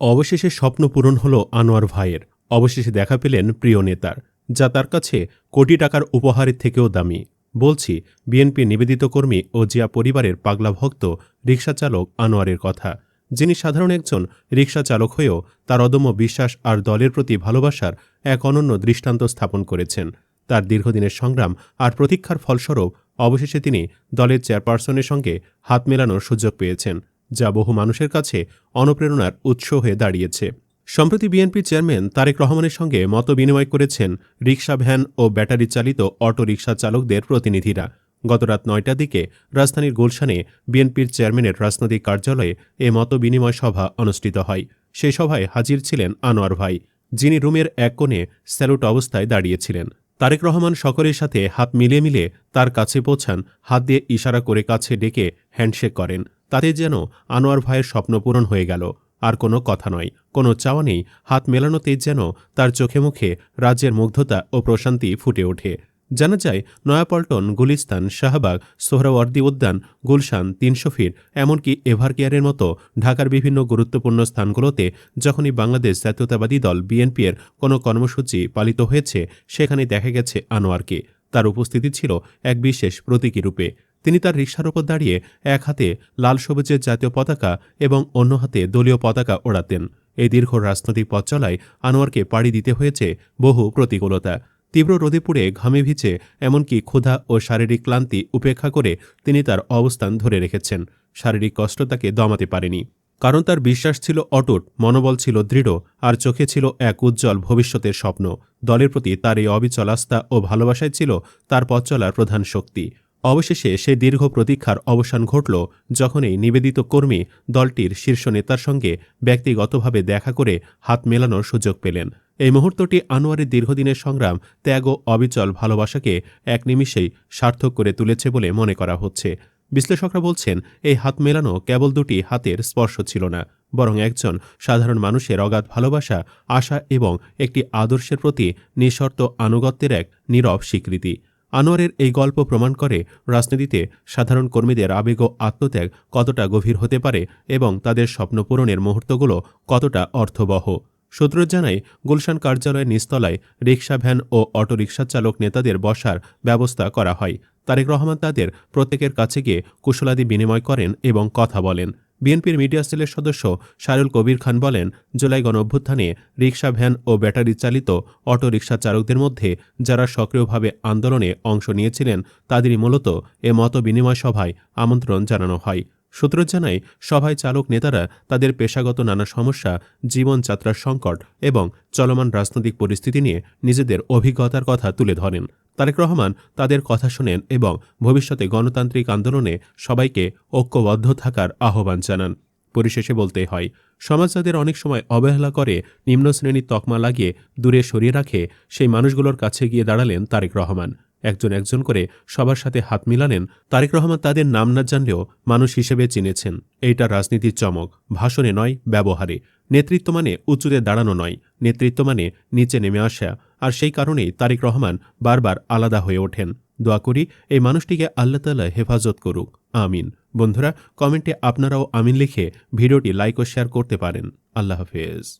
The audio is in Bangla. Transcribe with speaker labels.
Speaker 1: অবশেষে স্বপ্ন পূরণ হল আনোয়ার ভাইয়ের। অবশেষে দেখা পেলেন প্রিয় নেতার, যা তার কাছে কোটি টাকার উপহারের থেকেও দামি। বলছি, বিএনপি নিবেদিত কর্মী ও জিয়া পরিবারের পাগলা ভক্ত রিকশা চালক আনোয়ারের কথা। যিনি সাধারণ একজন রিকশা চালক হয়েও তার অদম্য বিশ্বাস আর দলের প্রতি ভালোবাসার এক অনন্য দৃষ্টান্ত স্থাপন করেছেন। তার দীর্ঘদিনের সংগ্রাম আর প্রতীক্ষার ফলস্বরূপ অবশেষে তিনি দলের চেয়ারপারসনের সঙ্গে হাত মেলানোর সুযোগ পেয়েছেন। যা বহু মানুষের কাছে অনুপ্রেরণার উৎস হয়ে দাঁড়িয়েছে। সম্প্রতি বিএনপি চেয়ারম্যান তারেক রহমানের সঙ্গে মত বিনিময় করেছেন রিকশা ভ্যান ও ব্যাটারি চালিত অটো রিকশা চালকদের প্রতিনিধিরা। গতরাত নয়টার দিকে রাজধানীর গুলশানে বিএনপির চেয়ারম্যানের রাজনৈতিক কার্যালয়ে এ মত বিনিময় সভা অনুষ্ঠিত হয়। সেই সভায় হাজির ছিলেন আনোয়ার ভাই, যিনি রুমের এক কোণে স্যালুট অবস্থায় দাঁড়িয়েছিলেন। তারেক রহমান সকলের সাথে হাত মিলিয়ে মিলে তার কাছে পৌঁছান, হাত দিয়ে ইশারা করে কাছে ডেকে হ্যান্ডশেক করেন। তাতে যেন আনোয়ার ভাইয়ের স্বপ্ন পূরণ হয়ে গেল। আর কোনো কথা নয়, কোনো চাওয়া নেই, হাত মেলানোতেই যেন তার চোখে মুখে রাজ্যের মুগ্ধতা ও প্রশান্তি ফুটে ওঠে। জানা যায়, নয়াপল্টন, গুলিস্তান, শাহবাগ, সোহরাওয়ার্দী উদ্যান, গুলশান, তিনশো ফির এমনকি এভারকেয়ারের মতো ঢাকার বিভিন্ন গুরুত্বপূর্ণ স্থানগুলোতে যখনই বাংলাদেশ জাতীয়তাবাদী দল বিএনপি এর কোনো কর্মসূচি পালিত হয়েছে সেখানে দেখা গেছে আনোয়ারকে। তার উপস্থিতি ছিল এক বিশেষ প্রতীকী রূপে। তিনি তার রিকশার ওপর দাঁড়িয়ে এক হাতে লাল সবুজের জাতীয় পতাকা এবং অন্য হাতে দলীয় পতাকা ওড়াতেন। এই দীর্ঘ রাজনৈতিক পথ চলায় আনোয়ারকে পাড়ি দিতে হয়েছে বহু প্রতিকূলতা। তীব্র রোদে পুড়ে ঘামে ভিজে, এমনকি ক্ষুধা ও শারীরিক ক্লান্তি উপেক্ষা করে তিনি তার অবস্থান ধরে রেখেছেন। শারীরিক কষ্ট তাকে দমাতে পারেনি। কারণ তার বিশ্বাস ছিল অটুট, মনোবল ছিল দৃঢ়, আর চোখে ছিল এক উজ্জ্বল ভবিষ্যতের স্বপ্ন। দলের প্রতি তার এই অবিচল আস্থা ও ভালোবাসায় ছিল তার পথ চলার প্রধান শক্তি। অবশেষে সে দীর্ঘ প্রতীক্ষার অবসান ঘটল যখন এই নিবেদিত কর্মী দলটির শীর্ষ নেতার সঙ্গে ব্যক্তিগতভাবে দেখা করে হাত মেলানোর সুযোগ পেলেন। এই মুহূর্তটি আনোয়ারের দীর্ঘদিনের সংগ্রাম, ত্যাগ ও অবিচল ভালোবাসাকে এক নিমিষেই সার্থক করে তুলেছে বলে মনে করা হচ্ছে। বিশ্লেষকরা বলছেন, এই হাত মেলানো কেবল দুটি হাতের স্পর্শ ছিল না, বরং একজন সাধারণ মানুষের অগাধ ভালোবাসা, আশা এবং একটি আদর্শের প্রতি নিঃশর্ত আনুগত্যের এক নীরব স্বীকৃতি। আনোয়ারের এই গল্প প্রমাণ করে রাজনীতিতে সাধারণ কর্মীদের আবেগ ও আত্মত্যাগ কতটা গভীর হতে পারে এবং তাদের স্বপ্ন পূরণের মুহূর্তগুলো কতটা অর্থবহ। সূত্র জানায়, গুলশান কার্যালয়ের নিস্তলায় রিকশা ভ্যান ও অটোরিকশা চালক নেতাদের বসার ব্যবস্থা করা হয়। তারেক রহমান তাদের প্রত্যেকের কাছে গিয়ে কুশলাদি বিনিময় করেন এবং কথা বলেন। বিএনপির মিডিয়া সেলের সদস্য শারুল কবির খান বলেন, জুলাই গণ অভ্যুত্থানে রিকশা, ভ্যান ও ব্যাটারি চালিত অটো রিকশা চালকদের মধ্যে যারা সক্রিয়ভাবে আন্দোলনে অংশ নিয়েছিলেন, তাদেরই মূলত এ মত বিনিময় সভায় আমন্ত্রণ জানানো হয়। সূত্র জানায়, সভায় চালক নেতারা তাদের পেশাগত নানা সমস্যা, জীবনযাত্রার সংকট এবং চলমান রাজনৈতিক পরিস্থিতি নিয়ে নিজেদের অভিজ্ঞতার কথা তুলে ধরেন। তারেক রহমান তাদের কথা শোনেন এবং ভবিষ্যতে গণতান্ত্রিক আন্দোলনে সবাইকে ঐক্যবদ্ধ থাকার আহ্বান জানান। পরিশেষে বলতে হয়, সমাজ যাদের অনেক সময় অবহেলা করে, নিম্ন শ্রেণির তকমা লাগিয়ে দূরে সরিয়ে রাখে, সেই মানুষগুলোর কাছে গিয়ে দাঁড়ালেন তারেক রহমান। একজন একজন করে সবার সাথে হাত মিলালেন, তারেক রহমান তাদের নাম না জানলেও মানুষ হিসেবে চিনেছেন। এইটা রাজনীতির চমক, ভাষণে নয়, ব্যবহারে। নেতৃত্ব মানে উঁচুতে দাঁড়ানো নয়, নেতৃত্ব মানে নিচে নেমে আসা। আর সেই কারণেই তারেক রহমান বারবার আলাদা হয়ে ওঠেন। দোয়া করি এই মানুষটিকে আল্লাহ তাল্লাহ হেফাজত করুক। আমিন। বন্ধুরা, কমেন্টে আপনারাও আমিন লিখে ভিডিওটি লাইক ও শেয়ার করতে পারেন। আল্লাহ হাফেজ।